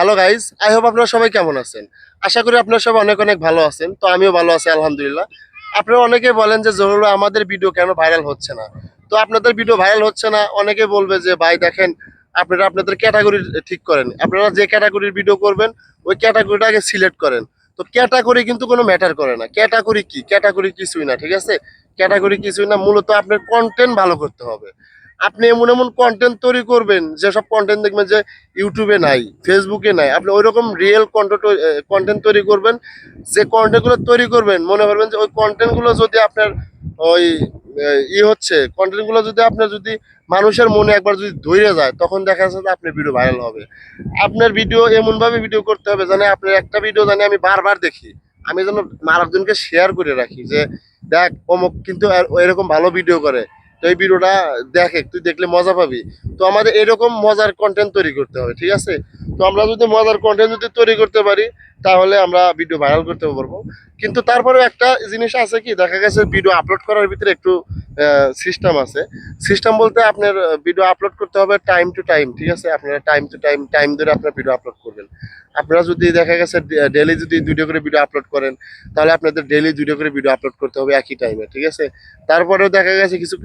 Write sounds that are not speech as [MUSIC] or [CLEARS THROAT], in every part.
Hello guys I hope আপনারা সবাই কেমন আছেন? আশা করি আপনারা সবাই অনেক অনেক ভালো আছেন। তো আমিও ভালো আছি, আলহামদুলিল্লাহ। আপনারা অনেকে বলেন যে জরুরি আমাদের ভিডিও কেন ভাইরাল হচ্ছে না? তো আপনাদের ভিডিও ভাইরাল হচ্ছে না, অনেকে বলবে যে, ভাই, দেখেন, আপনারা আপনাদের ক্যাটাগরি ঠিক করেন। আপনারা যে ক্যাটাগরির ভিডিও করবেন, ওই ক্যাটাগরিটা আগে সিলেক্ট করেন। তো ক্যাটাগরি কিন্তু কোনো ম্যাটার করে না। ক্যাটাগরি কি? ক্যাটাগরি কিছুই না, ঠিক আছে? ক্যাটাগরি কিছুই না। মূলত আপনার কন্টেন্ট ভালো করতে হবে। আপনি এমন এমন কন্টেন্ট তৈরি করবেন, যেসব কন্টেন্ট দেখবেন যে ইউটিউবে নাই ফেসবুকে নাই। আপনি ওই রকম রিয়েল কন্টেন্ট কন্টেন্ট তৈরি করবেন, যে কন্টেন্টগুলো তৈরি করবেন, মনে করবেন যে ওই কন্টেন্টগুলো যদি আপনার ওই ই হচ্ছে কন্টেন্টগুলো যদি আপনার যদি মানুষের মনে একবার যদি ধরে যায়, তখন দেখা যাচ্ছে যে আপনার ভিডিও ভাইরাল হবে। আপনার ভিডিও এমনভাবে ভিডিও করতে হবে জানে আপনার একটা ভিডিও জানি আমি বারবার দেখি। আমি যেন আরেকজনকে শেয়ার করে রাখি যে, দেখ অমুক কিন্তু এর- এরকম ভালো ভিডিও করে। তো এই ভিডিওটা দেখ, তুই দেখলে মজা পাবি। তো আমাদের এরকম মজার কন্টেন্ট তৈরি করতে হবে, ঠিক আছে? তো আমরা যদি মজার কন্টেন্ট যদি তৈরি করতে পারি, তাহলে আমরা ভিডিও ভাইরাল করতে পারব। কিন্তু তারপরেও একটা জিনিস আছে কি, দেখা গেছে ভিডিও আপলোড করার ভিতরে একটু সিস্টেম আছে। সিস্টেম বলতে আপনার ভিডিও আপলোড করতে হবে টাইম টু টাইম ঠিক আছে? আপনারা টাইম টু টাইম টাইম ধরে আপনার ভিডিও আপলোড করবেন। আপনারা যদি দেখা গেছে ডেলি যদি দুটো করে ভিডিও আপলোড করেন, তাহলে আপনাদের ডেলি দুটো করে ভিডিও আপলোড করতে হবে একই টাইমে ঠিক আছে? তারপরেও দেখা গেছে কিছু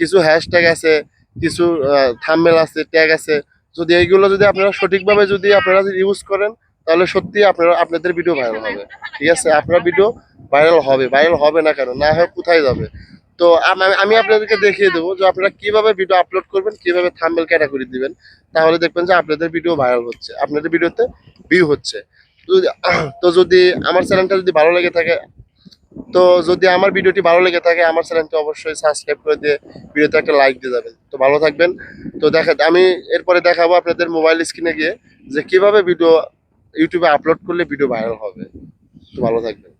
কিছু হ্যাশট্যাগ আছে, কিছু থাম্বেল আছে ট্যাগ আছে। যদি এইগুলো যদি আপনারা সঠিকভাবে যদি আপনারা ইউজ করেন, তাহলে সত্যি আপনারা, আপনাদের ভিডিও ভাইরাল হবে, ঠিক আছে? আপনার ভিডিও ভাইরাল হবে ভাইরাল হবে না কেন? না হয় কোথায় যাবে? তো আমি আপনাদেরকে দেখিয়ে দেবো যে আপনারা কীভাবে ভিডিও আপলোড করবেন, কীভাবে থাম্বেল ক্যাটাগরি দিবেন, তাহলে দেখবেন যে আপনাদের ভিডিও ভাইরাল হচ্ছে, আপনাদের ভিডিওতে ভিউ হচ্ছে। তো যদি [CLEARS THROAT] আমার চ্যানেলটা যদি ভালো লেগে থাকে, তো যদি আমার ভিডিওটি ভালো লেগে থাকে, আমার চ্যানেলটি অবশ্যই সাবস্ক্রাইব করে দিয়ে ভিডিওতে একটা লাইক দিয়ে যাবেন। তো ভালো থাকবেন। তো দেখা আমি এরপরে দেখাবো আপনাদের মোবাইল স্ক্রিনে গিয়ে যে কীভাবে ভিডিও ইউটিউবে আপলোড করলে ভিডিও ভাইরাল হবে। তো ভালো থাকবেন।